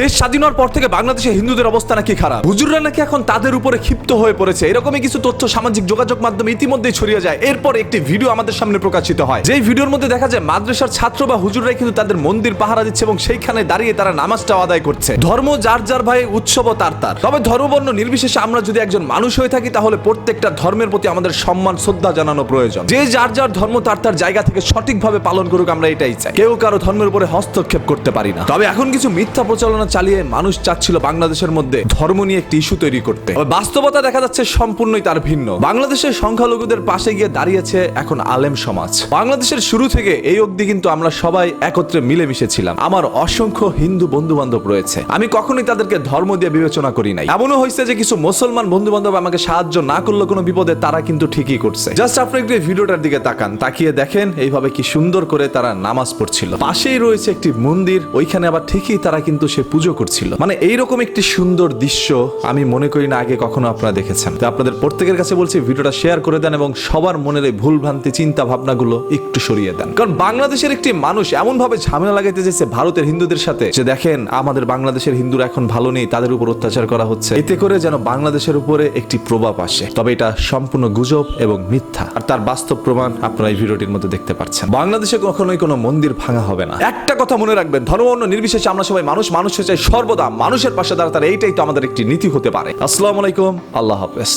দেশ স্বাধীন হওয়ার পর থেকে বাংলাদেশে হিন্দুদের অবস্থা নাকি খারাপ? হুজুররা নাকি এখন তাদের উপরে ক্ষিপ্ত হয়ে পড়েছে। এরকমই কিছু তথ্য সামাজিক যোগাযোগ মাধ্যমে ইতিমধ্যেই ছড়িয়ে যায়। এরপর একটি ভিডিও আমাদের সামনে প্রকাশিত হয়। যেই ভিডিওর মধ্যে দেখা যায়, মাদ্রাসার ছাত্র বা হুজুররাই কিন্তু তাদের মন্দির পাহারা দিচ্ছে এবং সেইখানে দাঁড়িয়ে তারা নামাজটাও আদায় করছে। ধর্ম যার যার ভাই উৎসব তার তার। তবে ধর্মবর্ণ নির্বিশেষে আমরা যদি একজন মানুষ হয়ে থাকি, তাহলে প্রত্যেকটা ধর্মের প্রতি আমাদের সম্মান, শ্রদ্ধা জানানো প্রয়োজন। যে যার যার ধর্ম তার তার জায়গা থেকে সঠিকভাবে পালন করুক, আমরা এটাই চাই। কেউ কারও ধর্মের উপরে হস্তক্ষেপ করতে পারি না। তবে এখন কিছু মিথ্যা প্রচারণা চালিয়ে মানুষ চাচ্ছিল বাংলাদেশের মধ্যে ধর্ম নিয়ে একটি ইস্যু তৈরি করতে। তবে বাস্তবতা দেখা যাচ্ছে সম্পূর্ণই তার ভিন্ন। বাংলাদেশের সংখ্যালঘুদের পাশে গিয়ে দাঁড়িয়েছে এখন আলেম সমাজ। বাংলাদেশের শুরু থেকে এই অবধি কিন্তু আমরা সবাই একত্রে মিলেমিশে ছিলাম। আমার অসংখ্য হিন্দু বন্ধু বান্ধব রয়েছে। আমি কখনোই তাদেরকে ধর্ম দিয়ে বিবেচনা করি নাই। এমনও হয়েছে যে কিছু মুসলমান বন্ধু বান্ধব আমাকে সাহায্য না করল কোনো বিপদে তারা কিন্তু ঠিকই করছে। জাস্ট আপনি একটু ভিডিওটার দিকে তাকান, তাকিয়ে দেখেন এইভাবে কি সুন্দর করে তারা নামাজ পড়ছিল। পাশেই রয়েছে একটি মন্দির, ওইখানে আবার ঠিকই তারা কিন্তু সে পুজো করছিল। মানে এইরকম একটি সুন্দর দৃশ্য আমি মনে করি না আগে কখনো আপনারা দেখেছেন। তো আপনাদের প্রত্যেকের কাছে বলছি, ভিডিওটা শেয়ার করে দেন এবং সবার মনের এই ভুল ভ্রান্তি চিন্তা ভাবনাগুলো একটু সরিয়ে দেন। কারণ বাংলাদেশের একটি মানুষ এমন ভাবে ঝামেলা লাগাইতে চেয়েছে ভারতের হিন্দুদের সাথে যে দেখেন, আমাদের বাংলাদেশের হিন্দুরা এখন ভালো নেই, তাদের উপর অত্যাচার করা হচ্ছে। এতে করে যেন বাংলাদেশের উপরে একটি প্রভাব আসে। তবে এটা সম্পূর্ণ গুজব এবং মিথ্যা। আর তার বাস্তব প্রমাণ আপনারা এই ভিডিওটির মধ্যে দেখতে পাচ্ছেন। বাংলাদেশে কখনোই কোনো মন্দির ভাঙা হবে না। একটা কথা মনে রাখবেন ধর্ম অন্য নির্বিশেষে আমরা সবাই মানুষ মানুষের চাই সর্বদা মানুষের পাশে দাঁড়াতে এইটাই তো আমাদের একটি নীতি হতে পারে। আসসালামু আলাইকুম, আল্লাহ হাফেজ।